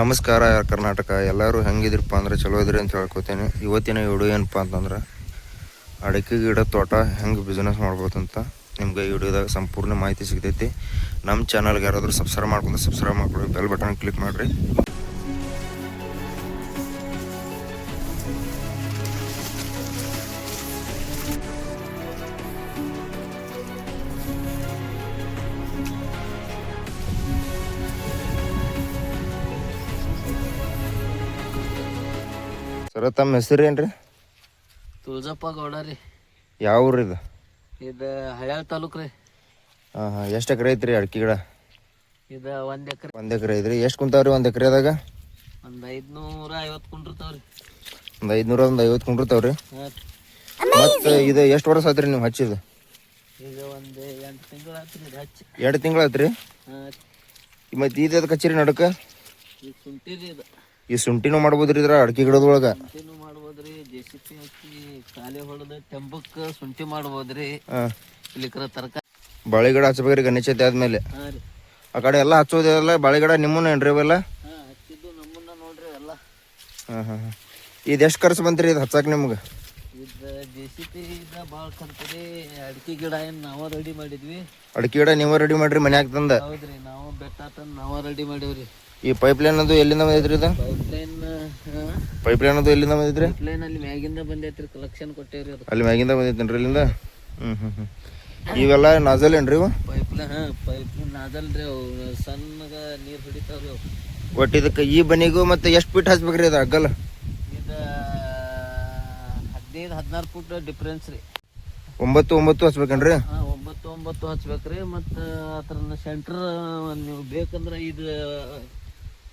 ನಮಸ್ಕಾರ ಕರ್ನಾಟಕ? ಎಲ್ಲರೂ ಹೆಂಗಿದ್ರಪ್ಪ ಅಂದ್ರೆ ಚಲೋ ಇದ್ರಿ ಅಂತ ಹೇಳ್ಕೊತೀನಿ. ಇವತ್ತಿನ ವಿಡಿಯೋ ಏನಪ್ಪ ಅಂತಂದ್ರೆ, ಅಡಿಕೆ ಗಿಡ ತೋಟ ಹೆಂಗೆ ಬಿಸ್ನೆಸ್ ಮಾಡ್ಬೋದಂತ ನಿಮ್ಗೆ ಈ ವಿಡಿಯೋದಾಗ ಸಂಪೂರ್ಣ ಮಾಹಿತಿ ಸಿಗ್ತೈತಿ. ನಮ್ಮ ಚಾನಲ್ಗೆ ಯಾರಾದರೂ ಸಬ್ಸ್ಕ್ರೈಬ್ ಮಾಡ್ಕೊಂಡು ಸಬ್ಸ್ಕ್ರೈಬ್ ಮಾಡ್ಕೊಳ್ಳಿ ಬೆಲ್ ಬಟನ್ ಕ್ಲಿಕ್ ಮಾಡಿರಿ. ಸರ ತಮ್ಮ ಹೆಸರು ಏನ್ರಿ? ತುಳಜಪ್ಪ ಗೌಡ ರೀ. ಯಾವ ಊರು ಇದು? ಇದು ಹಳ್ಯಾಳ ತಾಲೂಕು ರೀ. ಹಾಂ ಹಾಂ. ಎಷ್ಟು ಎಕರೆ ಐತ್ರಿ ಅಡಿಕೆ ಗಿಡ? ಇದು ಒಂದು ಎಕರೆ. ಒಂದು ಎಕರೆ ಐತ್ರಿ. ಎಷ್ಟು ಕುಂತಾವ್ರಿ ಒಂದು ಎಕರೆದಾಗ? ಒಂದು ಐದುನೂರ ಐವತ್ತು ಕುಂಡಿರ್ತಾವ ರೀ ಒಂದು ಐದುನೂರ ಒಂದು ಐವತ್ತು ಕುಂಡಿರ್ತಾವ್ರಿ. ಮತ್ತು ಇದು ಎಷ್ಟು ವರ್ಷ ಆತ್ರಿ ನೀವು ಹಚ್ಚಿದ್ದು ಈಗ ಒಂದು ಎಂಟು ತಿಂಗಳು ಆತ್ರಿ ಇದು ಹಚ್ಚಿ. ಎರಡು ತಿಂಗಳು ಆತ್ರಿ? ಹಾಂ. ಮತ್ತು ಇದು ಅದಕ್ಕೆ ಹಚ್ಚಿರಿ ನಡಕ? ಈಗ ಶುಂಠಿ ರೀ ಇದು. ಈ ಶುಂಠಿನೂ ಮಾಡ್ಬೋದ್ರಿ ಇದ್ರ ಅಡಿಕೆ ಗಿಡದೊಳಗೆ? ಶುಂಠಿನೂ ಮಾಡ್ಬೋದು ರೀ ಜೆ ಸಿ ಪಿ ಹಚ್ಚಿ ಖಾಲಿ ಹೊಡೆದು ಟೆಂಬಕ್ಕೆ ಶುಂಠಿ ಮಾಡ್ಬೋದು ರೀ ಹಾಂ ಇಲ್ಲಿಕ್ರ ತರಕಾರಿ ಬಾಳೆ ಗಿಡ ಹಚ್ಬೇಕ್ರಿ ಗಣೇಶತೆ ಆದ್ಮೇಲೆ. ರೀ. ಆ ಕಡೆ ಎಲ್ಲ ಹಚ್ಚೋದಿಲ್ಲ ಬಾಳೆ ಗಿಡ ನಿಮ್ಮನ್ನ ಏನ್ರಿ ಅವೆಲ್ಲ ಹಚ್ಚಿದ್ದು ನಮ್ಮನ್ನ ನೋಡ್ರಿ ಎಲ್ಲ. ಹಾಂ ಹಾಂ ಹಾಂ. ಇದು ಎಷ್ಟು ಖರ್ಚು ಬಂತ್ರಿ ಇದು ಹಚ್ಚಕ್ಕೆ ನಿಮ್ಗೆ? ಇದು ಜೆ ಸಿ ಪಿ ಇದ ಭಾಳ ಕರ್ತರಿ ಅಡಿಕೆ ಗಿಡ ಏನು ನಾವ ರೆಡಿ ಮಾಡಿದ್ವಿ. ಅಡಿಕೆ ಗಿಡ ನೀವೇ ರೆಡಿ ಮಾಡ್ರಿ ಮನ್ಯಾಗ ತಂದ? ಹೌದ್ರಿ ನಾವು ಬೆಟ್ಟ ತಂದು ನಾವ ರೆಡಿ ಮಾಡೀವ್ರಿ. ಈ ಪೈಪ್ ಲೈನ್ ಅದು ಎಲ್ಲಿಂದ ಬಂದೈತ್ರಿ ಇದು? ಪೈಪ್ ಲೈನ್ ಅದು ಎಲ್ಲಿಂದ ಬಂದೈತ್ರಿ? ಲೈನ್ ಅಲ್ಲಿ ಮ್ಯಾಗಿಂದ ಬಂದೈತ್ರಿ ಕಲೆಕ್ಷನ್ ಕೊಟ್ಟೇವ್ರಿ ಅದು ಅಲ್ಲಿ ಮ್ಯಾಗಿಂದ ಬಂದೈತೇನ್ರಿ ಇಲ್ಲಿಂದ ಹ್ಞೂ ಹ್ಞೂ ಹ್ಞೂ ಇವೆಲ್ಲ ನಾಜಲ್ ಏನ್ರಿ ಇವು? ಪೈಪ್ ಲೈನ್ ಹಾ ಪೈಪ್ ನಾದಲ್ರಿ ಅವು. ಸಣ್ಣಗ ನೀರ್ ಹಿಡಿತಾವ್ರಿ ಅವು. ಒಟ್ಟು ಇದಕ್ಕೆ ಈ ಬನಿಗೂ ಮತ್ತೆ ಎಷ್ಟು ಫೀಟ್ ಹಚ್ಬೇಕ್ರಿ ಇದು ಅಗ್ಗಲ್ಲ ಇದು ಹದಿನೈದು ಹದಿನಾರು ಫುಟ್ ಡಿಫ್ರೆನ್ಸ್ ರೀ. ಒಂಬತ್ತು ಒಂಬತ್ತು ಹಚ್ಬೇಕೇನ್ರಿ? ಹಾ ಒಂಬತ್ತು ಒಂಬತ್ತು ಹಚ್ಬೇಕ್ರಿ. ಮತ್ತು ಅದ್ರ ಸೆಂಟ್ರ್ ನೀವು ಬೇಕಂದ್ರೆ ಇದು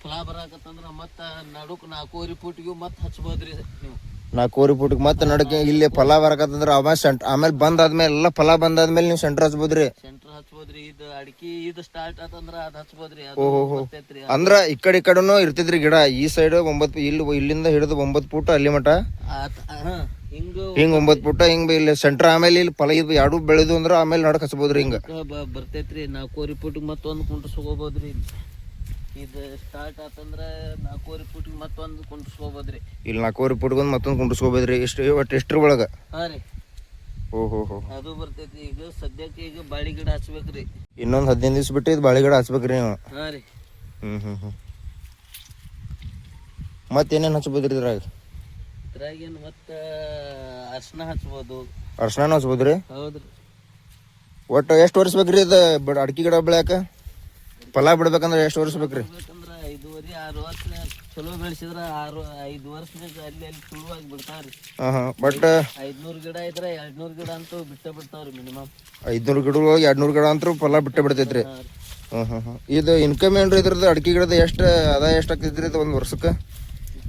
ಫಲ ಬರಾಕತ್ತಂದ್ರ ಮತ್ತ ನಡುಕ್ ನಾಲ್ಕೂವರೆ ಫುಟ್ಗೂ ಮತ್ತೆ ಹಚ್ಬೋದ್ರಿ ನೀವು. ನಾಲ್ಕೂವರೆ ಫುಟ್ಗೆ ಮತ್ತೆ ನಡಕ್ಕೆ ಇಲ್ಲಿ ಫಲ ಬರಕತ್ತಂದ್ರ ಅವ ಸೆಂಟ್ ಆಮೇಲೆ ಬಂದಾದ್ಮೇಲೆ ಎಲ್ಲ ಫಲ ಬಂದಾದ್ಮೇಲೆ ನೀವು ಸೆಂಟ್ರ್ ಹಚ್ಬೋದ್ರಿ. ಸೆಂಟ್ರ್ ಹಚ್ಬೋದ್ರಿ ಇದು ಅಡಿಕೆ ಇದು ಸ್ಟಾರ್ಟ್ ಆತಂದ್ರ ಅದ್ ಹಚ್ಬೋದ್ರಿ ಅದು ಹೋ. ಬರ್ತೈತ್ರಿ ಅಂದ್ರ ಈ ಕಡೆ ಈ ಕಡೆನೂ ಇರ್ತಿದ್ರಿ ಗಿಡ ಈ ಸೈಡ್ ಒಂಬತ್ತು ಇಲ್ಲಿ ಇಲ್ಲಿಂದ ಹಿಡಿದು ಒಂಬತ್ತು ಫೂಟ್ ಅಲ್ಲಿ ಮಟ ಆತ- ಹಾ ಹಿಂಗ ಹಿಂಗ್ ಒಂಬತ್ತು ಫುಟ ಹಿಂಗ್ ಇಲ್ಲಿ ಸೆಂಟ್ರ್ ಆಮೇಲೆ ಇಲ್ಲಿ ಫಲ ಇದು ಎರಡು ಬೆಳೆದು ಅಂದ್ರ ಆಮೇಲೆ ನಡಕ್ ಹಚ್ಬೋದ್ರಿ ಹಿಂಗ. ಬ- ಬರ್ತೈತ್ರಿ ನಾಲ್ಕೂವರೆ ಒಂದು ಮತ್ತೊಂದು ಕುಂಡ್ಸ್ಕೋಬೋದ್ರಿ ಇದು ಸ್ಟಾರ್ಟ್ ಅಂದ್ರೆ ನಾಲ್ಕೂವರೆ ಫುಟ್ಗೆ ಮತ್ತೊಂದು ಕುಂಡ್ಸ್ಕೋಬೋದ್ರಿ. ಇಲ್ಲಿ ನಾಲ್ಕೂವರೆ ಫುಟ್ಗೊಂದು ಮತ್ತೊಂದು ಕುಂಡಿಸ್ಕೋಬೋದ್ರಿ ಎಷ್ಟು ಒಟ್ಟು ಎಷ್ಟ್ರ ಒಳಗ? ಹಾಂ ರೀ. ಓಹೋ ಹೋ ಅದು ಬರ್ತೈತಿ ಈಗ ಸದ್ಯಕ್ಕೆ ಈಗ ಬಾಳಿ ಗಿಡ ಹಚ್ಬೇಕ್ರಿ. ಇನ್ನೊಂದು ಹದಿನೈದು ದಿವ್ಸ ಬಿಟ್ಟು ಇದು ಬಾಳೆ ಗಿಡ ಹಚ್ಬೇಕ್ರಿ ನೀವು. ಹಾಂ ರೀ. ಹ್ಞೂ ಹ್ಞೂ ಹ್ಮ್. ಮತ್ತೇನೇನು ಹಚ್ಬೋದ್ರಿ ಇದ್ರಾಗ? ಇದ್ರಾಗೇನು ಮತ್ತೆ ಅರ್ಶಿನ ಹಚ್ಬೋದು. ಅರ್ಶನ ಹಚ್ಬೋದ್ರಿ? ಹೌದ್ರಿ. ಒಟ್ಟು ಎಷ್ಟು ವರ್ಷ ಬೇಕ್ರಿ ಇದು ಅಡಿಕೆ ಗಿಡ ಬೆಳ್ಯಾಕ? ಫಲ ಬಿಡ್ಬೇಕಂದ್ರೆ ಎಷ್ಟು ವರ್ಷ ಬೇಕ್ರಿ ಬೇಕಂದ್ರ ಐದೂವರೆ ಆರು ವರ್ಷ ಚಲೋ ಬೆಳೆಸಿದ್ರ ಆರು ಐದು ವರ್ಷದಾಗ ಅಲ್ಲಿ ಅಲ್ಲಿ ತುಳುವಾಗಿ ಬಿಡ್ತಾವ್ರಿ ಹಾಂ ಹಾಂ. ಬಟ್ ಐದ್ನೂರು ಗಿಡ ಇದ್ರೆ ಎರಡ್ನೂರು ಗಿಡ ಅಂತೂ ಬಿಟ್ಟ ಬಿಡ್ತಾವ್ರಿ ಮಿನಿಮಮ್ ಐದ್ನೂರು ಗಿಡ ಎರಡ್ನೂರು ಗಿಡ ಅಂತೂ ಫಲ ಬಿಟ್ಟೆ ಬಿಡ್ತೈತ್ರಿ. ಹಾ ಹ್ಮ್ ಹ್ಮ್ ಇದು ಇನ್ಕಮ್ ಏನ್ರಿ ಇದ್ರದ್ದು? ಅಡಿಕೆ ಗಿಡದ ಎಷ್ಟು ಆದಾಯ ಎಷ್ಟು ಆಗ್ತೈತ್ರಿ ಇದು ಒಂದು ವರ್ಷಕ್ಕೆ?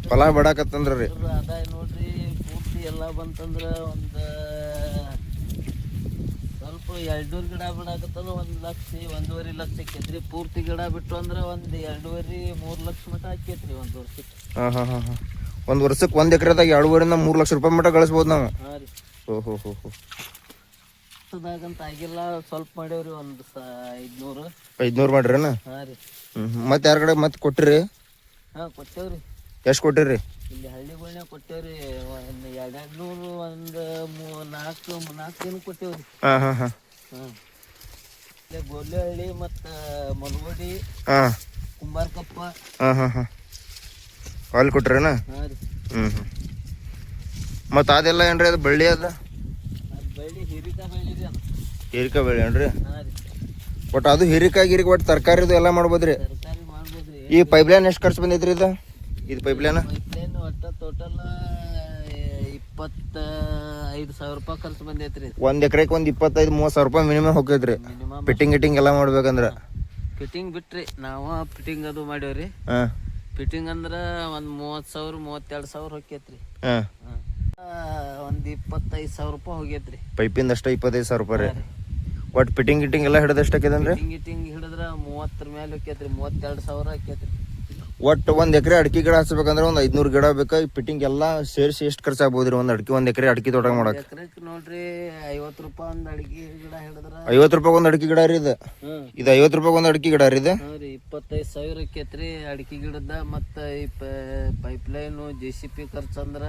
ಫಲ ಬಿಡಾಕತ್ತಂದ್ರ. ರೀ ಆದಾಯ ನೋಡ್ರಿ ಪೂರ್ತಿ ಎಲ್ಲ ಬಂತಂದ್ರ ಒಂದ್ ಸ್ವಲ್ಪ ಎರಡ್ನೂರು ಗಿಡ ಬಿಡಾಕತ್ತದ ಒಂದು ಲಕ್ಷ ಒಂದೂವರೆ ಲಕ್ಷ ಆಕೇತ್ರಿ ಪೂರ್ತಿ ಗಿಡ ಬಿಟ್ಟು ಅಂದ್ರೆ ಒಂದು ಎರಡೂವರೆ ಮೂರು ಲಕ್ಷ ಮಟ ಆಕೇತ್ರಿ ಒಂದು ವರ್ಷಕ್ಕೆ. ಹಾಂ ಹಾಂ ಹಾಂ ಹಾಂ. ಒಂದು ವರ್ಷಕ್ಕೆ ಒಂದು ಎಕರೆದಾಗ ಎರಡೂವರೆಯಿಂದ ಮೂರು ಲಕ್ಷ ರೂಪಾಯಿ ಮಟ ಗಳಿಸ್ಬೋದು ನಾವು. ಹಾಂ ರೀ. ಓಹೋ ಹೋ ಹೋ ವರ್ಷದಾಗಂತ ಆಗಿಲ್ಲ ಸ್ವಲ್ಪ ಮಾಡೇವ್ರಿ ಒಂದು ಸ ಐದ್ನೂರು. ಐದ್ನೂರು ಮಾಡ್ರಿ ಹಾ ರೀ. ಹ್ಞೂ ಮತ್ತೆ ಯಾರ ಕಡೆ ಮತ್ತೆ ಕೊಟ್ಟಿರಿ? ಹಾ ಕೊಟ್ಟೇವ್ರಿ. ಎಷ್ಟು ಕೊಟ್ಟಿರಿ? ಇಲ್ಲಿ ಹಳ್ಳಿಗಳ್ನ್ಯಾಗ ಕೊಟ್ಟೇವ್ರಿ ಒಂದು ಎರಡ್ ನೂರು ಒಂದು ಮೂ ನಾಲ್ಕು ನಾಲ್ಕು ದಿನ ಕೊಟ್ಟೇವ್ರಿ. ಹಾಂ ಹಾಂ ಹಾಂ. ಹಾಂ. ಇಲ್ಲೇ ಗೋರ್ಲೆಹಳ್ಳಿ ಮತ್ತು ಮಲಗೋಡಿ ಹಾಂ. ಕುಂಬಾರಕಪ್ಪ. ಹಾಂ ಹಾಂ ಹಾಂ. ಅಲ್ಲಿ ಕೊಟ್ರೇನ? ಹಾಂ ರೀ. ಹ್ಞೂ ಹ್ಞೂ ಮತ್ತು ಅದೆಲ್ಲ ಏನ್ರಿ ಅದು ಬಳ್ಳಿ ಅದ? ಅದು ಬಳ್ಳಿ ಹೀರಿಕಾಯಿ ಬಳ್ಳಿ ರೀ ಅದು. ಹೀರಿಕಾಯಿ ಬೆಳೆ ಏನ್ರಿ? ಹಾಂ ರೀ. ಒಟ್ಟು ಅದು ಹೀರಿಕಾಯಿ ಗಿರಿಕಾಯಿ ಒಟ್ಟು ತರಕಾರಿದು ಎಲ್ಲ ಮಾಡ್ಬೋದ್ರಿ? ತರಕಾರಿ ಮಾಡ್ಬೋದು ರೀ ಈ ಪೈಪ್ಲೈನ್ ಎಷ್ಟು ಖರ್ಚು ಬಂದೈತ್ರಿ ಇದು? ಇದು ಪೈಪ್ಲೈನ್ ಪೈಪ್ಲೈನ್ ಒಟ್ಟು ಟೋಟಲ್ ಇಪ್ಪತ್ತ ಐದು ಸಾವಿರ ರೂಪಾಯಿ ಖರ್ಚು ಬಂದೈತ್ರಿ. ಒಂದು ಎಕರೆಗೆ ಒಂದು ಇಪ್ಪತ್ತೈದು ಮೂವತ್ತು ಸಾವಿರ ರೂಪಾಯಿ ಮಿನಿಮಮ್ ಹೋಗೈತ್ರಿ ಮಿನಿಮಮ್ ಫಿಟ್ಟಿಂಗ್ ಗಿಟ್ಟಿಂಗ್ ಎಲ್ಲ ಮಾಡ್ಬೇಕಂದ್ರ? ಫಿಟ್ಟಿಂಗ್ ಬಿಟ್ರಿ ನಾವು ಫಿಟ್ಟಿಂಗ್ ಅದು ಮಾಡೇವ್ರಿ ಹಾಂ. ಫಿಟ್ಟಿಂಗ್ ಅಂದ್ರೆ ಒಂದು ಮೂವತ್ತು ಸಾವಿರ ಮೂವತ್ತೆರಡು ಸಾವಿರ ಹೋಗ್ಯತ್ರಿ. ಹಾಂ. ಒಂದು ಇಪ್ಪತ್ತೈದು ಸಾವಿರ ರೂಪಾಯಿ ಹೋಗೈತ್ರಿ ಪೈಪಿಂದ ಅಷ್ಟೇ ಇಪ್ಪತ್ತೈದು ಸಾವಿರ ರೂಪಾಯಿ ರೀ. ಒಟ್ಟು ಫಿಟ್ಟಿಂಗ್ ಗಿಟ್ಟಿಂಗ್ ಎಲ್ಲ ಹಿಡಿದು ಫಿಟ್ಟಿಂಗ್ ಗಿಟ್ಟಿಂಗ್ ಹಿಡಿದ್ರ ಮೂವತ್ತರ ಮೇಲೆ ಹೋಗ್ಯತ್ರಿ ಮೂವತ್ತೆರಡು ಸಾವಿರ ಆಕೈತ್ರಿ. ಒಟ್ಟು ಒಂದು ಎಕರೆ ಅಡಿಕೆ ಗಿಡ ಹಚ್ಬೇಕಂದ್ರೆ ಒಂದು ಐದ್ನೂರು ಗಿಡ ಬೇಕು? ಈ ಫಿಟ್ಟಿಂಗ್ ಎಲ್ಲ ಸೇರಿಸಿ ಎಷ್ಟು ಖರ್ಚು ರೀ ಒಂದು ಅಡಿಕೆ ಒಂದು ಎಕರೆ ಅಡಿಕೆ ತೋಟ ಮಾಡಕ್ಕೆ ನೋಡ್ರಿ ಐವತ್ತು ರೂಪಾಯಿ ಒಂದು ಅಡಿಗೆ ಗಿಡ ಹಿಡಿದ್ರ. ಐವತ್ತು ರೂಪಾಯಿ ಒಂದು ಅಡಿಕೆ ಗಿಡ ರೀ ಇದು. ಇದು ಐವತ್ತು ರೂಪಾಯಿ ಒಂದು ಅಡಿಕೆ ಗಿಡ ರೀ ಇದು. ಇಪ್ಪತ್ತೈದು ಸಾವಿರ ಆಕೈತ್ರಿ ಅಡಿಕೆ ಗಿಡದ ಮತ್ತೆ ಈ pipe line J C B ಖರ್ಚು ಅಂದ್ರ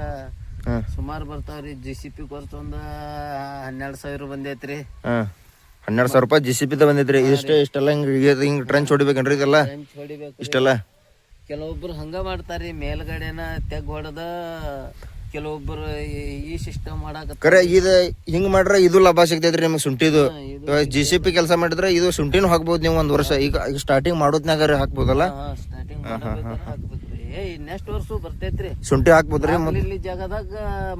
ಹಾಂ. ಸುಮಾರು ಬರ್ತಾವ್ರಿ. ಜೆ ಸಿ ಪಿ ಖರ್ಚು ಒಂದು ಹನ್ನೆರಡು ಸಾವಿರ ಬಂದೈತ್ರಿ. ಹಾಂ. ಹನ್ನೆರಡು ಸಾವಿರ ರೂಪಾಯಿ ಜಿ ಸಿ ಪಿದ ಬಂದೈತ್ರಿ. ಇಷ್ಟೇ ಇಷ್ಟೆಲ್ಲ ಹಿಂಗೆ ಹಿಂಗೆ ಟ್ರೆಂಚ್ ಹೊಡಿಬೇಕೇನ್ರಿ ಇದೆಲ್ಲ? ಇಷ್ಟೆಲ್ಲ? ಕೆಲವೊಬ್ರು ಹಂಗ ಮಾಡ್ತಾರ್ರಿ ಮೇಲ್ಗಡೆನ ತೆಗ್ ಹೊಡೆದ ಕೆಲವೊಬ್ರು ಈ- ಸಿಸ್ಟಮ್ ಮಾಡಾಕ ಕರೆ ಇದು ಹಿಂಗ್ ಮಾಡ್ರೆ ಇದು ಲಾಭ ಸಿಗ್ತೈತ್ರಿ ನಿಮ್ಗೆ ಸುಂಟಿದು. ಜಿ ಸಿ ಪಿ ಕೆಲಸ ಮಾಡಿದ್ರೆ ಇದು ಸುಂಟಿನೂ ಹಾಕ್ಬೋದು ನೀವು ಒಂದು ವರ್ಷ. ಈಗ ಸ್ಟಾರ್ಟಿಂಗ್ ಮಾಡೋದ್ನಾಗ ಹಾಕ್ಬೋದಲ್ಲ? ಸ್ಟಾರ್ಟಿಂಗ್ ಹಾಕ್ಬೇಕ್ರಿ ಏ ನೆಕ್ಸ್ಟ್ ವರ್ಷ ಬರ್ತೈತ್ರಿ? ಶುಂಠಿ ಹಾಕ್ಬೋದ್ರಿ ಇಲ್ಲಿ ಜಾಗದಾಗ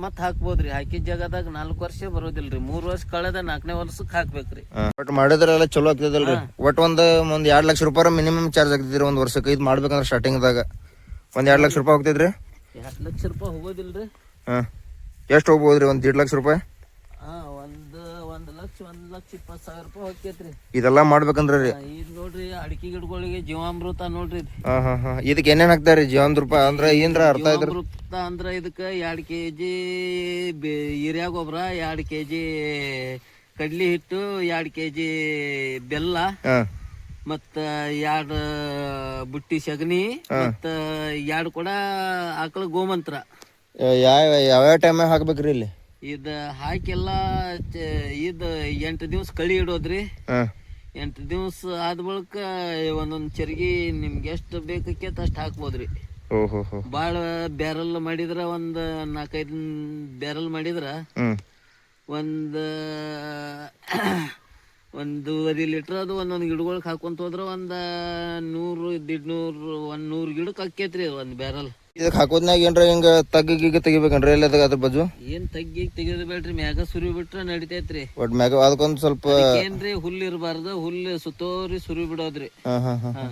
ಮತ್ ಹಾಕ್ಬೋದ್ರಿ. ಹಾಕಿದ ಜಾಗದಾಗ ನಾಲ್ಕು ವರ್ಷ ಬರೋದಿಲ್ರಿ. ಮೂರ್ ವರ್ಷ ಕಳೆದ ನಾಲ್ಕನೇ ವರ್ಷಕ್ಕೆ ಹಾಕ್ಬೇಕ್ರಿ. ಬಟ್ ಮಾಡಿದ್ರೆಲ್ಲ ಚಲೋ ಆಗ್ತದಲ್ರಿ. ಒಟ್ ಒಂದ್ ಒಂದ್ ಎರಡ್ ಲಕ್ಷ ರೂಪಾಯಿ ಮಿನಿಮಮ್ ಚಾರ್ಜ್ ಆಗ್ತಿದ್ರಿ ಒಂದ್ ವರ್ಷಕ್ಕೆ. ಇದು ಮಾಡ್ಬೇಕಂದ್ರೆ ಸ್ಟಾರ್ಟಿಂಗ್ ದಾಗ ಒಂದ್ ಎರಡ್ ಲಕ್ಷ ರೂಪಾಯಿ ಹೋಗ್ತೈತ್ರಿ? ಎರಡ್ ಲಕ್ಷ ರೂಪಾಯಿ ಹೋಗೋದಿಲ್ರಿ. ಹಾ. ಎಷ್ಟು ಹೋಗ್ಬೋದ್ರಿ? ಒಂದ್ ದೀಡ್ ಲಕ್ಷ ರೂಪಾಯಿ? ಲಕ್ಷ ಒಂದ್ ಲಕ್ಷ ಇಪ್ಪತ್ತು ಸಾವಿರ ರೂಪಾಯಿ ಹೋಗ್ತೈತ್ರಿ ಇದೆಲ್ಲ ಮಾಡ್ಬೇಕಂದ್ರೆ ರೀ. ಈಗ ನೋಡ್ರಿ ಅಡಿಕೆ ಗಿಡಗಳಿಗೆ ಜೀವಾಮೃತ ನೋಡ್ರಿ ಇದು. ಹಾ ಹಾ ಹಾ. ಇದಕ್ಕೆ ಏನೇನ್ ಹಾಕ್ತಾರಿ ಜೀವನ್ ಅಂದ್ರ ಅಂದ್ರೆ ಏನ್ರ ಅರ್ಥ ಇದ್ರ? ಜೀವಾಮೃತ ಅಂದ್ರ ಇದಕ್ಕ ಎರಡ್ ಕೆಜಿ ಯೂರಿಯಾ ಗೊಬ್ಬರ ಎರಡ್ ಕೆಜಿ ಕಡ್ಲಿ ಹಿಟ್ಟು ಎರಡ್ ಕೆಜಿ ಬೆಲ್ಲ ಹಾ. ಮತ್ತ ಎರಡ್ ಬುಟ್ಟಿ ಸಗಣಿ ಮತ್ತ ಎರಡ್ ಕೂಡ ಆಕಳ ಗೋಮಂತ್ರ. ಯಾವ ಯಾವ ಟೈಮ್ ಹಾಕ್ಬೇಕ್ರಿ ಇಲ್ಲಿ? ಇದ ಹಾಕೆಲ್ಲ ಇದ ಎಂಟು ದಿವಸ ಕಳಿ ಇಡೋದ್ರಿ. ಎಂಟು ದಿವಸ ಆದ ಬಳಿಕ ಒಂದೊಂದ್ ಚರ್ಗಿ ನಿಮ್ಗೆ ಎಷ್ಟು ಬೇಕಕ್ಕೇತ ಅಷ್ಟು ಹಾಕ್ಬೋದ್ರಿ. ಭಾಳ ಬ್ಯಾರಲ್ ಮಾಡಿದ್ರ ಒಂದ್ ನಾಲ್ಕೈದು ಬ್ಯಾರಲ್ ಮಾಡಿದ್ರ ಒಂದ್ ಒಂದೂವರೆ ಲೀಟರ್ ಅದು ಒಂದೊಂದು ಗಿಡಗಳಿಗೆ ಹಾಕೊಂತ ಹೋದ್ರ ಒಂದ ನೂರು ದಿಡ್ ನೂರು ಒಂದ್ ನೂರು ಗಿಡಕ್ಕೆ ಅಕ್ಕೇತ್ರಿ ಒಂದ್ ಬ್ಯಾರಲ್. ಇದಕ್ಕೆ ಹಾಕೋದ್ನಾಗ ಏನ್ರ ಹಿಂಗ ತಗ್ಗಿ ತೆಗಿಬೇಕನ್ರಿ? ಎಲ್ಲ ಅದ್ರ ಬಜು ಏನ್ ತಗ್ಗಿ ತೆಗಿದ್ ಬೇಡ್ರಿ ಮ್ಯಾಗ ಸುರಿ ಬಿಟ್ರ ನಡಿತೈತ್ರಿ. ಒಟ್ ಮ್ಯಾಗ ಅದಕ್ಕೊಂದ್ ಸ್ವಲ್ಪ ಏನ್ರಿ ಹುಲ್ಲು ಇರಬಾರ್ದು ಹುಲ್ಲು ಸುತ್ತೋರಿ ಸುರಿ ಬಿಡೋದ್ರಿ. ಹಾ ಹಾ. ಹಾ.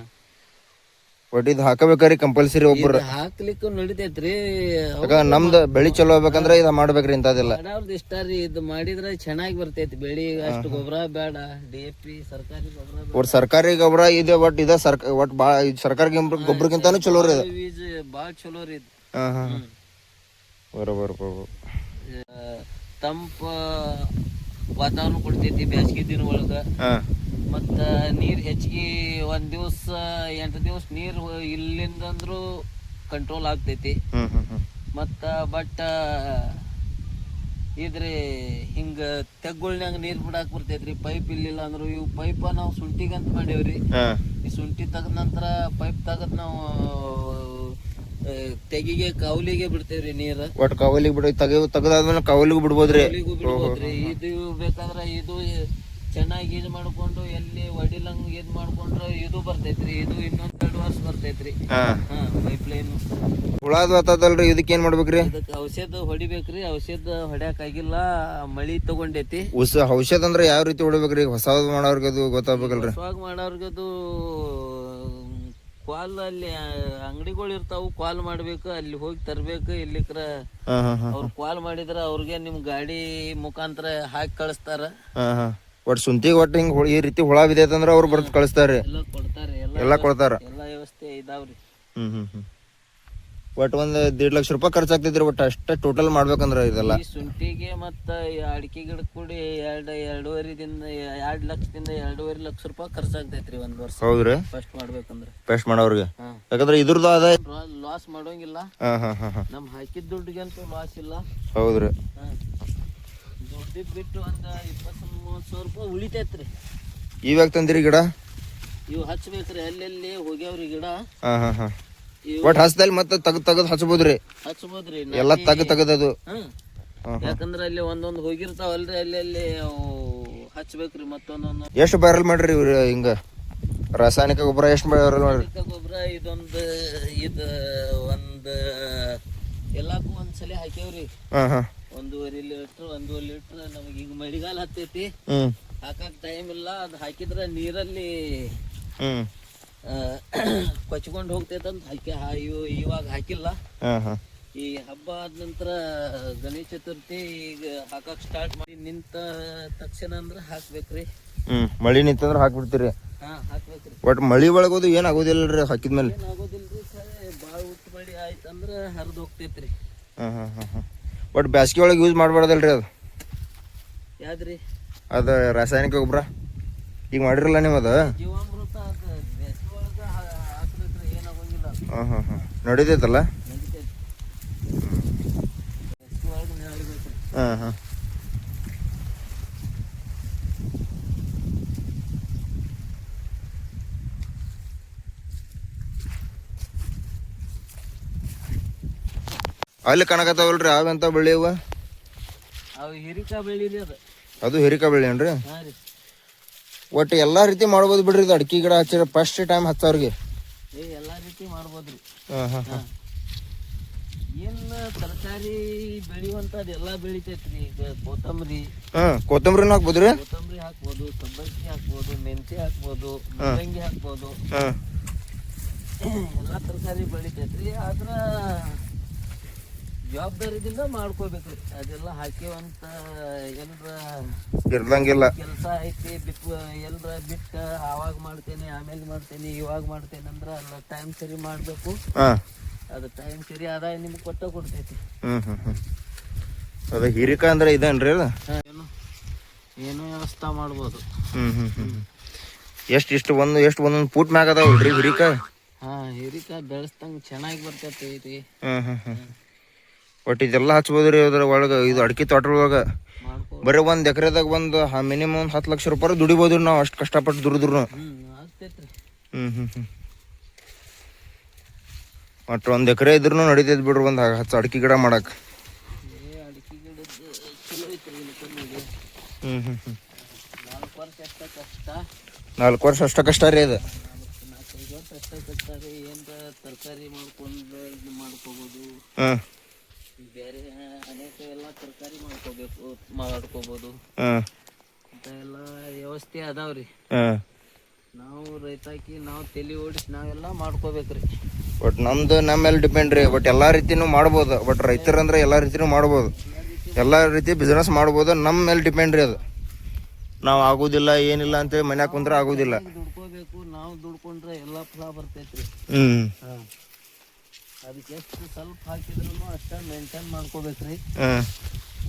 ಒಟ್ ಇದು ಹಾಕಬೇಕ್ರಿ ಕಂಪಲ್ಸರಿ ಒಬ್ರು. ಹಾಕ್ಲಿಕ್ಕೆ ನಡಿತೈತ್ರಿ. ಯಾಕ ನಮ್ದು ಬೆಳಿ ಚಲೋ ಆಗ್ಬೇಕಂದ್ರ ಇದ ಮಾಡ್ಬೇಕ್ರಿ ಇಂತದಿಲ್ಲ ಮಾಡವ್ರದ್ದು ಇಷ್ಟ ರೀ ಇದು ಮಾಡಿದ್ರ ಚೆನ್ನಾಗಿ ಬರ್ತೈತಿ. ಬೆಳಿ ಅಷ್ಟು ಗೊಬ್ಬರ ಬೇಡ ಡಿ ಎ ಪಿ ಸರ್ಕಾರಿ ಗೊಬ್ಬರ ಒಟ್ ಸರ್ಕಾರಿ ಗೊಬ್ಬರ ಇದೆ ಒಟ್ ಇದ ಸರ್ಕ ಒಟ್ ಬಾ ಸರ್ಕಾರಿ ಗೊಬ್ಬರ- ಗೊಬ್ಬರಕ್ಕಿಂತಾನು ಚಲೋ ರೀ ಬೀಜ ಭಾಳ ಚಲೋ ರೀ ಇದು. ಹಾ ಹಾ ಬರೋಬರ್ ಬರೋಬರ್. ಆ, ತಂಪ ವಾತಾವರಣ ಕೊಡ್ತೈತಿ ಬ್ಯಾಸ್ಗಿ ದಿನ ಒಳಗ ಹಾ. ಮತ್ತ ನೀರ್ ಹೆಚ್ಚಿಗೆ ಒಂದ್ ದಿವಸ ಎಂಟು ದಿವಸ ನೀರ್ ಇಲ್ಲಿಂದ ಅಂದ್ರು ಕಂಟ್ರೋಲ್ ಆಗ್ತೈತಿ ಮತ್ತ ಬಟ್ ಇದ್ರಿ ಹಿಂಗ ತೆಗ್ಗುಳ್ನಾಗ ನೀರ್ ಬಿಡಾಕ್ ಬರ್ತೈತ್ರಿ ಪೈಪ್ ಇಲ್ಲಿಲ್ಲ ಅಂದ್ರು ಇವು ಪೈಪ ನಾವು ಸುಂಟಿಗಂತ ಮಾಡೇವ್ರಿ. ಈ ಸುಂಟಿ ತೆಗದ ನಂತರ ಪೈಪ್ ತಗದ್ ನಾವು ತೆಗಿಗೆ ಕಾವಲಿಗೆ ಬಿಡ್ತೇವ್ರಿ ನೀರ್. ಒಟ್ ಕವಲಿಗೆ ಬಿಡ ತೆಗ ತೆಗದಾದ್ಮೇಲೆ ಕವಲಿಗೆ ಬಿಡ್ಬೋದ್ರಿ. ಕಾವಲಿಗೂ ಬಿಡ್ಬೋದ್ರಿ. ಇದು ಬೇಕಾದ್ರ ಇದು ಚೆನ್ನಾಗಿ ಇದು ಮಾಡ್ಕೊಂಡು ಎಲ್ಲಿ ಒಡಿಲಂಗ್ ಇದ್ ಮಾಡ್ಕೊಂಡ್ರೆ ಇದು ಬರ್ತೈತ್ರಿ ಇದು ಇನ್ನೊಂದ್ ಎರಡು ವರ್ಷ ಬರ್ತೈತ್ರಿ. ಹಾ. ಪೈಪ್ ಲೈನ್ ಹುಳಾದು ಆತದಲ್ರಿ ಇದಕ್ಕೆ ಏನ್ ಮಾಡ್ಬೇಕ್ರಿ? ಇದಕ್ಕೆ ಔಷಧ ಹೊಡಿಬೇಕ್ರಿ ಔಷಧ ಹೊಡ್ಯಾಕ್ ಆಗಿಲ್ಲ ಮಳಿ ತಗೊಂಡೈತಿ. ಉಸ ಔಷಧ ಅಂದ್ರೆ ಯಾವ ರೀತಿ ಹೊಡಬೇಕ್ರಿ? ಹೊಸದ್ ಮಾಡೋರ್ಗದು ಅದು ಗೊತ್ತಾಗ್ಬೇಕಲ್ರಿ? ಹೊಸ ಮಾಡೋರ್ಗದು ಕ್ವಾಲ್ ಅಲ್ಲಿ ಅಂಗಡಿಗಳು ಇರ್ತಾವು ಕ್ವಾಲ್ ಮಾಡ್ಬೇಕು ಅಲ್ಲಿ ಹೋಗಿ ತರ್ಬೇಕು ಇಲ್ಲಿಕ್ರ ಅವ್ರು ಕ್ವಾಲ್ ಮಾಡಿದ್ರ ಅವ್ರಿಗೆ ನಿಮ್ ಗಾಡಿ ಮುಖಾಂತರ ಹಾಕಿ ಕಳಿಸ್ತಾರ. ಒಟ್ ಸುಂತಿಗೆ ಒಟ್ಟು ಹಿಂಗ್ ಈ ರೀತಿ ಹುಳ ಬಿದ್ದೆ ಅಂದ್ರೆ ಅವ್ರು ಬರ್ದು ಕಳಿಸ್ತಾರೆ. ಎಲ್ಲ ಕೊಡ್ತಾರೆ ಎಲ್ಲ ಎಲ್ಲ ಕೊಡ್ತಾರ. ಎಲ್ಲ ವ್ಯವಸ್ಥೆ ಇದಾವ್ರಿ. ಹ್ಮ್ ಹ್ಮ್ ಹ್ಮ್. ಒಟ್ ಒಂದ್ ದೇಡ್ ಲಕ್ಷ ರೂಪಾಯಿ ಖರ್ಚಾಗ್ತೈತ್ರಿ ಒಟ್ ಅಷ್ಟ ಟೋಟಲ್ ಮಾಡ್ಬೇಕಂದ್ರ ಇದೆಲ್ಲ. ಈ ಶುಂಠಿಗೆ ಮತ್ತ ಅಡಿಕೆ ಗಿಡ ಕೂಡಿ ಎರಡ್ ಎರಡೂವರೆದಿಂದ ಎರಡ್ ಲಕ್ಷದಿಂದ ಎರಡೂವರೆ ಲಕ್ಷ ರೂಪಾಯಿ ಖರ್ಚಾಗ್ತೈತ್ರಿ ಒಂದ್ ವರ್ಷ. ಹೌದ್ರಿ? ಫಸ್ಟ್ ಮಾಡ್ಬೇಕಂದ್ರ. ಪೇಸ್ಟ್ ಮಾಡೋರ್ಗೆ. ಯಾಕಂದ್ರ ಇದ್ರದ್ದು ಅದ ಲಾಸ್ ಮಾಡೋಂಗಿಲ್ಲ. ಹಾ ಹಾ ಹಾ ಹಾ. ನಮ್ ಹಾಕಿದ ದುಡ್ಡಿಗಂತೂ ಲಾಸ್ ಇಲ್ಲ. ಹೌದ್ರಿ. ದುಡ್ಡಿದ್ ಬಿಟ್ಟು ಒಂದು ಇಪ್ಪತ್ತು ಮೂವತ್ತು ಸಾವಿರ ರೂಪಾಯಿ ಉಳಿತೈತ್ರಿ. ಇವಾಗ ತಂದಿರಿ ಗಿಡ? ಇವು ಹಚ್ಬೇಕ್ರಿ ಅಲ್ಲೆಲ್ಲಿ ಹೋಗ್ಯಾವ್ರಿ ಗಿಡ. ಹಾ ಹಾ ಹಾಂ. ಇವು ಒಟ್ ಹಸ್ದಲ್ಲಿ ಮತ್ತೆ ತೆಗ್ದ್ ತೆಗ್ದ್ ಹಚ್ಬೋದ್ರಿ? ಹಚ್ಬೋದ್ರಿ ಎಲ್ಲ ತೆಗ್ದ್ ತೆಗ್ದದು ಅದು? ಯಾಕಂದ್ರೆ ಅಲ್ಲಿ ಒಂದೊಂದು ಹೋಗಿರ್ತಾವಲ್ರಿ ಅಲ್ಲಿ ಅಲ್ಲಿ ಅವು ಹಚ್ಬೇಕ್ರಿ ಮತ್ತೊಂದೊಂದು. ಎಷ್ಟು ಬ್ಯಾರಲ್ ಮಾಡ್ರಿ ಇವ್ರು ಹಿಂಗ? ರಾಸಾಯನಿಕ ಗೊಬ್ಬರ ಎಷ್ಟು ಬ್ಯಾರಲ್ ಮಾಡ್ರಿ? ಗೊಬ್ಬರ ಇದೊಂದು ಇದು ಒಂದು ಎಲ್ಲಕ್ಕೂ ಒಂದ್ಸಲಿ ಹಾಕ್ಯಾವ್ರಿ. ಹಾ ಹಾ. ಒಂದೂವರೆ ಲೀಟ್ರ್ ಒಂದೂವರೆ ಲೀಟ್ರ್ ನಮಗೆ ಈಗ ಮಳಿಗಾಲ ಹತ್ತೈತಿ. ಹ್ಮ್. ಹಾಕಕ್ ಟೈಮ್ ಇಲ್ಲ ಅದ್ ಹಾಕಿದ್ರ ನೀರಲ್ಲಿ ಹ್ಮ್. ಕೊಚ್ಕೊಂಡು ಹೋಗ್ತೈತಂತ ಹಾಕಿ ಹಾ- ಇವ್- ಇವಾಗ ಹಾಕಿಲ್ಲ. ಹಾ ಹಾ. ಈ ಹಬ್ಬ ಆದ ನಂತರ ಗಣೇಶ ಚತುರ್ಥಿ ಈಗ ಹಾಕಕ್ ಸ್ಟಾರ್ಟ್ ಮಾಡಿ ನಿಂತ ತಕ್ಷಣ ಅಂದ್ರ ಹಾಕ್ಬೇಕ್ರಿ. ಹ್ಮ್. ಮಳಿ ನಿಂತಂದ್ರ ಹಾಕ್ಬಿಡ್ತೀರಿ. ಹಾ ಹಾಕ್ಬೇಕ್ರಿ. ಒಟ್ ಮಳಿ ಒಳಗೋದು ಏನ್ ಆಗೋದಿಲ್ಲರಿ ಹಾಕಿದ್ಮೇಲೆ? ಏನಾಗೋದಿಲ್ರಿ ಬಾಳ ಬಾಳ್ ಉಟ್ಟು ಮಳಿ ಆಯ್ತಂದ್ರ ಹರಿದು ಹೋಗ್ತೈತ್ರಿ. ಹಾ ಹಾ ಹಾ ಹಾ ಬಟ್ ಬ್ಯಾಸ್ಗೆ ಒಳಗೆ ಯೂಸ್ ಮಾಡಬಾರ್ದಲ್ರಿ ಅದು. ಯಾವ್ದ್ರಿ? ಅದು ರಾಸಾಯನಿಕ ಗೊಬ್ಬರ. ಈಗ ಮಾಡಿರಲ್ಲ ನೀವು ಅದು? ಹಾಂ ಹಾಂ ಹಾಂ ನಡೀತೈತಲ್ಲ ಅಲ್ಲಿ ಕಾಣಕತ್ತಾವಲ್ರಿ ಅವೆಂತ ಬೆಳಿ ಅವ? ಅವು ಹಿರಿಕಾಯಿ ಬೆಳೀರಿ ಅದು. ಅದು ಹಿರಿಕಾ ಬಳ್ಳಿ ಏನ್ರಿ? ಹಾಂ ರೀ. ಒಟ್ಟು ಎಲ್ಲಾ ರೀತಿ ಮಾಡ್ಬೋದು ಬಿಡ್ರಿ ಇದು ಅಡಿಕೆ ಗಿಡ ಹಚ್ಚಿರ ಫಸ್ಟ್ ಟೈಮ್ ಹಚ್ಚವ್ರಿಗೆ ಏ ಎಲ್ಲ ರೀತಿ ಮಾಡ್ಬೋದ್ರಿ. ಹಾಂ ಹಾಂ ಹಾಂ. ಏನು ತರಕಾರಿ ಬೆಳೆಯುವಂಥದ್ದು ಎಲ್ಲ ಬೆಳಿತೈತ್ರಿ. ಈಗ ಕೊತ್ತಂಬರಿ. ಹಾಂ ಕೊತ್ತಂಬರಿನೂ ಹಾಕ್ಬೋದ್ರಿ? ಕೊತ್ತಂಬರಿ ಹಾಕ್ಬೋದು ಸಬ್ಬಕ್ಕಿ ಹಾಕ್ಬೋದು ಮೆಂತ್ಯ ಹಾಕ್ಬೋದು ಮೂಲಂಗಿ ಹಾಕ್ಬೋದು. ಹಾಂ. ಎಲ್ಲ ತರಕಾರಿ ಬೆಳಿತೈತ್ರಿ. ಆದ್ರ ಜವಾಬ್ದಾರಿದಿಂದ ಮಾಡ್ಕೋಬೇಕು ಅದೆಲ್ಲ ಹಾಕಿವಂತ ಎಲ್ರ ಇರ್ದಂಗಿಲ್ಲ. ಕೆಲಸ ಐತಿ ಬಿಟ್ಟು ಎಲ್ರ ಬಿಟ್ಟ ಆವಾಗ ಮಾಡ್ತೇನೆ ಆಮೇಲೆ ಮಾಡ್ತೇನೆ ಇವಾಗ ಮಾಡ್ತೇನೆ ಅಂದ್ರ ಅಲ್ಲ ಟೈಮ್ ಸರಿ ಮಾಡ್ಬೇಕು. ಅದು ಟೈಮ್ ಸರಿ ಆದಾಯ ನಿಮ್ಗೆ ಕೊಟ್ಟ ಕೊಡ್ತೈತಿ. ಅದು ಹಿರಿಕಾ ಅಂದ್ರೆ ಇದೇನ್ರಿ ಅದು? ಏನು ಏನು ವ್ಯವಸ್ಥೆ ಮಾಡ್ಬೋದು. ಹ್ಮ್ ಹ್ಮ್ ಎಷ್ಟು ಇಷ್ಟು ಒಂದು ಎಷ್ಟು ಒಂದೊಂದು ಫೂಟ್ ಮ್ಯಾಗ ಅದಾವಲ್ರಿ ಹಿರಿಕಾ? ಹಾ ಹಿರಿಕ ಬೆಳೆಸ್ದಂಗೆ ಚೆನ್ನಾಗಿ ಬರ್ತೈತಿ ಹ್ಮ್ ಹ್ಮ್ ಹ್ಞೂ ಒಟ್ಟು ಇದೆಲ್ಲ ಹಚ್ಬೋದು ರೀ ಅದ್ರ ಒಳಗೆ ಇದು ಅಡಿಕೆ ತೋಟದೊಳಗೆ ಒಳಗೆ. ಬರೀ ಒಂದು ಎಕರೆದಾಗ ಒಂದು ಮಿನಿಮಮ್ ಒಂದು ಹತ್ತು ಲಕ್ಷ ರೂಪಾಯಿ ದುಡಿಬೋದು ನಾವು ಅಷ್ಟು ಕಷ್ಟಪಟ್ಟು ದುಡಿದ್ರು ಹ್ಞೂ ಹ್ಞೂ ಹ್ಞೂ ಒಟ್ಟು ಒಂದು ಎಕರೆ ಇದ್ರೂ ನಡೀತೈತೆ ಬಿಡ್ರಿ ಒಂದು ಹತ್ತು ಅಡಿಕೆ ಗಿಡ ಮಾಡಕ್ಕೆ ಹ್ಞೂ ಹ್ಞೂ ಹ್ಞೂ ನಾಲ್ಕು ವರ್ಷ ಅಷ್ಟ ಕಷ್ಟ. ರೀ ಅದು. ತರಕಾರಿ ಮಾಡ್ಕೊಂಡು ಮಾಡ್ಕೋಬೋದು ಹಾಂ ಬೇರೆ ಅನೇಕ ಎಲ್ಲ ತರಕಾರಿ ಮಾಡ್ಕೋಬೇಕು ಅಂತ ಎಲ್ಲ ವ್ಯವಸ್ಥೆ ಅದಾವ್ರಿ ನಾವು ರೈತಾಕಿ ನಾವು ತಲೆ ಓಡಿಸಿ ನಾವೆಲ್ಲ ಮಾಡ್ಕೋಬೇಕ್ರಿ ಬಟ್ ನಮ್ದು ನಮ್ಮ ಮೇಲೆ ಡಿಪೆಂಡ್ ರೀ. ಬಟ್ ಎಲ್ಲಾ ರೀತಿನೂ ಮಾಡ್ಬೋದು. ಬಟ್ ರೈತರಂದ್ರೆ ಎಲ್ಲಾ ರೀತಿನೂ ಮಾಡ್ಬೋದು. ಎಲ್ಲಾ ರೀತಿ ಬಿಸ್ನೆಸ್ ಮಾಡ್ಬೋದು. ನಮ್ಮ ಮೇಲೆ ಡಿಪೆಂಡ್ ರೀ ಅದು. ನಾವು ಆಗೋದಿಲ್ಲ ಏನಿಲ್ಲ ಅಂತೇಳಿ ಮನ್ಯಾಗ ಕುಂದ್ರೆ ಆಗೋದಿಲ್ಲ. ದುಡ್ಕೋಬೇಕು ನಾವು ದುಡ್ಕೊಂಡ್ರೆ ಎಲ್ಲ ಫಲ ಬರ್ತೈತ್ರಿ. ಹ್ಞೂ ಹಾಂ ಅದಕ್ಕೆ ಎಷ್ಟು ಸ್ವಲ್ಪ ಹಾಕಿದ್ರು ಅಷ್ಟೇ ಮೇಂಟೈನ್ ಮಾಡ್ಕೋಬೇಕ್ರಿ. ರೀ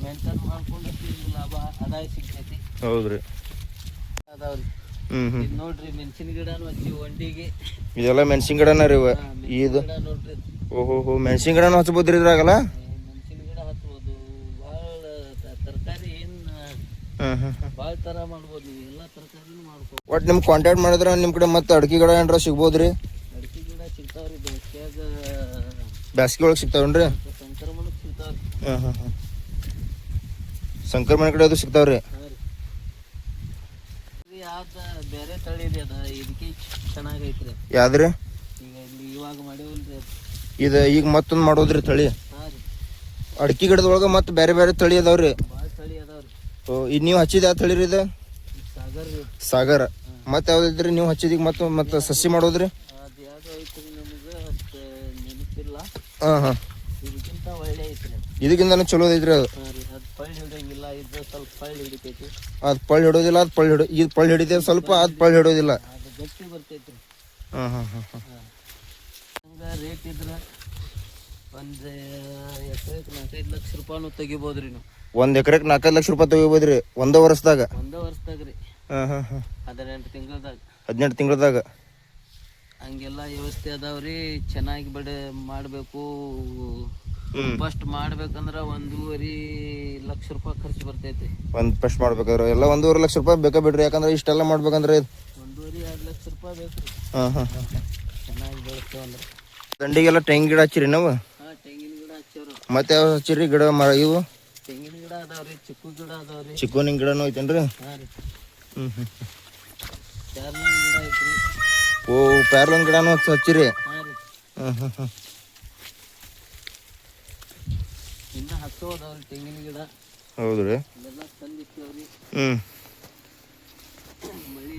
ಮೇಂಟೈನ್ ಮಾಡ್ಕೊಂಡಷ್ಟು ನಿಮ್ಗೆ ಲಾಭ ಆದಾಯ ಸಿಗ್ತೈತಿ. ಹೌದ್ರಿ. ಅದಾವ್ರಿ. ಇದು ನೋಡ್ರಿ ಮೆಣಸಿನ ಗಿಡನು ಹಚ್ಚಿ ಒಂಡಿಗೆ. ಇದೆಲ್ಲ ಮೆಣಸಿನ ಗಿಡನ ರೀ ಇದು. ನೋಡ್ರಿ. ಓಹೋ ಹೋ ಮೆಣಸಿನ ಗಿಡನೂ ಹಚ್ಬೋದ್ರಿ ಇದ್ರಾಗಲ್ಲ? ಮೆಣಸಿನ ಗಿಡ ಹಚ್ಬೋದು. ಭಾಳ ತರಕಾರಿ ಏನು ಭಾಳ ಥರ ಮಾಡ್ಬೋದು. ನೀವು ಎಲ್ಲ ತರಕಾರಿನೂ ಮಾಡ್ಬೋದು ಒಟ್ಟು ನಿಮ್ಗೆ ಕಾಂಟ್ಯಾಕ್ಟ್ ಮಾಡಿದ್ರೆ ನಿಮ್ಮ ಕಡೆ ಮತ್ತೆ ಅಡಿಕೆ ಗಿಡ ಏನಾರ ಸಿಗ್ಬೋದು ರೀ ಅಡಿಕೆ ಗಿಡ ಸಿಗ್ತಾವ್ರಿ ಬೇಸಿಯಾಗ ಬ್ಯಾಸ್ಗೆ ಒಳಗೆ ಸಿಗ್ತಾವೇನ್ರಿ? ಹಾಂ ಹಾಂ ಹಾಂ. ಸಂಕ್ರಮಣ ಕಡೆ ಅದು ಸಿಗ್ತಾವ್ರಿ? ಯಾವ್ದ ಬೇರೆ ತಳಿ ರೀ ಅದ ಇದಕ್ಕೆ ಚೆನ್ನಾಗೈತ್ರಿ. ಯಾವ್ದ್ರಿ? ಈಗ ಇವಾಗ ಮಾಡೇವಲ್ರಿ ಇದು ಈಗ ಮತ್ತೊಂದು ಮಾಡೋದ್ರಿ ತಳಿ? ಅಡಕಿ ಗಿಡದೊಳಗ ಮತ್ತೆ ಬೇರೆ ಬೇರೆ ತಳಿ ಅದಾವ್ರಿ? ತಳಿ ಅದಾವ್ರಿ. ಓ ಇದು ನೀವು ಹಚ್ಚಿದ ಯಾವ ತಳಿ ರೀ ಇದು? ಸಾಗರ್ ಮತ್ತೆ ಯಾವ್ದಿದ್ರಿ ನೀವು ಹಚ್ಚಿದೀಗ ಮತ್ತೆ ಮತ್ತೆ ಸಸಿ ಮಾಡೋದ್ರಿ ಅದು ಯಾವ್ದು ಐತ್ರಿ ನಮಗೆ ಅಷ್ಟು ನೆನಪಿಲ್ಲ ಹಾಂ ಹಾಂ. ಇದಕ್ಕಿಂತ ಒಳ್ಳೆ ಐತ್ರಿ. ಇದಕ್ಕಿಂತನೂ ಚಲೋ ಐತ್ರಿ ಅದು. ಹಾಂ ರೀ ಅದು ಪಳ್ಳಿ ಹಿಡಿಯಂಗಿಲ್ಲ ಇದು ಸ್ವಲ್ಪ ಪಳ್ಳಿ ಹಿಡಿತೈತಿ. ಅದು ಪಳ್ಳಿ ಹಿಡೋದಿಲ್ಲ ಅದು ಪಳ್ಳು ಹಿಡೋ ಇದು ಪಳ್ಳಿ ಹಿಡಿತೇವೆ ಸ್ವಲ್ಪ ಅದು ಪಳ್ಳಿ ಹಿಡೋದಿಲ್ಲ. ಅದು ಗಟ್ಟಿ ಬರ್ತೈತ್ರಿ. ಹಾಂ ಹಾಂ ಹಾಂ ಹಾಂ. ಹಾಂ. ಹಂಗೆ ರೇಟ್ ಇದ್ರೆ ಒಂದು ಎಕರೆಗೆ ನಾಲ್ಕೈದು ಲಕ್ಷ ರೂಪಾಯಿನೂ ತೆಗಿಬೋದ್ರಿ ನೀವು. ಒಂದು ಎಕರೆಗೆ ನಾಲ್ಕೈದು ಲಕ್ಷ ರೂಪಾಯಿ ತೆಗಿಬೋದ್ರಿ ಒಂದೇ ವರ್ಷದಾಗ. ಒಂದೇ ವರ್ಷದಾಗ ರೀ. ಹಾಂ ಹಾಂ ಹಾಂ. ಹದಿನೆಂಟು ತಿಂಗಳದಾಗ. ಹದಿನೆಂಟು ತಿಂಗಳದಾಗ. ಹಂಗೆಲ್ಲ ವ್ಯವಸ್ಥೆ ಅದಾವ್ರಿ. ಚೆನ್ನಾಗಿ ಬಡ ಮಾಡಬೇಕು. ಫಸ್ಟ್ ಮಾಡ್ಬೇಕಂದ್ರ ಒಂದೂವರೆ ಲಕ್ಷ ರೂಪಾಯಿ ಖರ್ಚು ಬರ್ತೈತಿ ಒಂದು ಫಸ್ಟ್ ಮಾಡ್ಬೇಕಾದ್ರೆ ಎಲ್ಲ ಒಂದೂವರೆ ಲಕ್ಷ ರೂಪಾಯಿ ಬೇಕಾ ಬಿಡ್ರಿ. ಯಾಕಂದ್ರೆ ಇಷ್ಟೆಲ್ಲ ಮಾಡ್ಬೇಕಂದ್ರೆ ಒಂದೂವರೆ ಎರಡು ಲಕ್ಷ ರೂಪಾಯಿ ಬೇಕು ಚೆನ್ನಾಗಿ ಬೆಳೆಸ್ತೇವೆ ಅಂದ್ರೆ. ದಂಡಿಗೆಲ್ಲ ತೆಂಗಿನ ಗಿಡ ಹಚ್ಚಿರಿ ನಾವು? ತೆಂಗಿನ ಗಿಡ ಮತ್ತೆ ಯಾವ ಹಚ್ಚಿರಿ? ಗಿಡ ಮರ ಇವು? ತೆಂಗಿನ ಗಿಡ ಅದಾವ್ರಿ ಚಿಕ್ಕು ಗಿಡ ಅದಾವ್ರಿ. ಚಿಕ್ಕೋನಿನ ಗಿಡನೂ ಐತೇನ್ರಿ? ಹಾಂ ರೀ. ಓ ಪ್ಯಾರ್ಲನ್ ಗಿಡನೂ ಹಚ್ಚ ಹಚ್ಚಿರಿ ಹ್ಞೂ ಹ್ಞೂ ಹ್ಞೂ ಇನ್ನ ತೆಂಗಿನ ಗಿಡ. ಹೌದು ರೀ. ಇಲ್ಲೆಲ್ಲ ತಂದಿಟ್ಟೇವ್ರಿ. ಹ್ಞೂ ಮಳೆ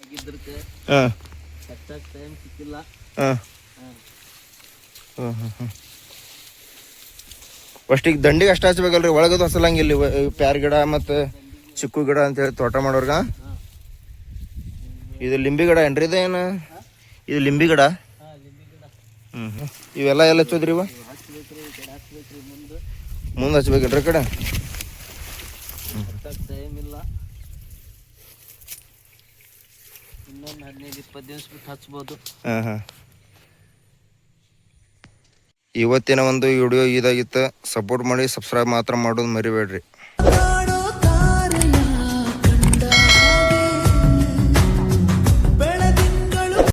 ಆಗಿದ್ದಕ್ಕೆ ಹಾಂ. ಟೈಮ್ ಸಿಕ್ಕಿಲ್ಲ. ಹಾಂ. ಹಾಂ. ಹ್ಞೂ ಫಸ್ಟಿಗೆ ದಂಡಿಗೆ ಅಷ್ಟು ಹಚ್ಬೇಕಲ್ರಿ. ಒಳಗದು ಹಸಲಂಗಿಲ್ಲ ಪ್ಯಾರ್ ಗಿಡ ಮತ್ತು ಚಿಕ್ಕು ಗಿಡ ಅಂತೇಳಿ ತೋಟ ಮಾಡೋರ್ಗ. ಇದು ಲಿಂಬಿ ಗಿಡ ಏನ್ರಿ ಇದು ಏನು? ಇದು ಲಿಂಬಿ ಗಿಡ? ಹ್ಞೂ ಹ್ಞೂ ಇವೆಲ್ಲ ಎಲ್ಲ ಹಚ್ಚೋದ್ರಿ ಇವ? ಮುಂದೆ ಹಚ್ಬೇಕೇನ್ರಿ ಕಡೆ? ಇವತ್ತಿನ ಒಂದು ವಿಡಿಯೋ ಇದಾಗಿತ್ತು. ಸಪೋರ್ಟ್ ಮಾಡಿ ಸಬ್ಸ್ಕ್ರೈಬ್ ಮಾತ್ರ ಮಾಡೋದು ಮರಿಬೇಡ್ರಿ.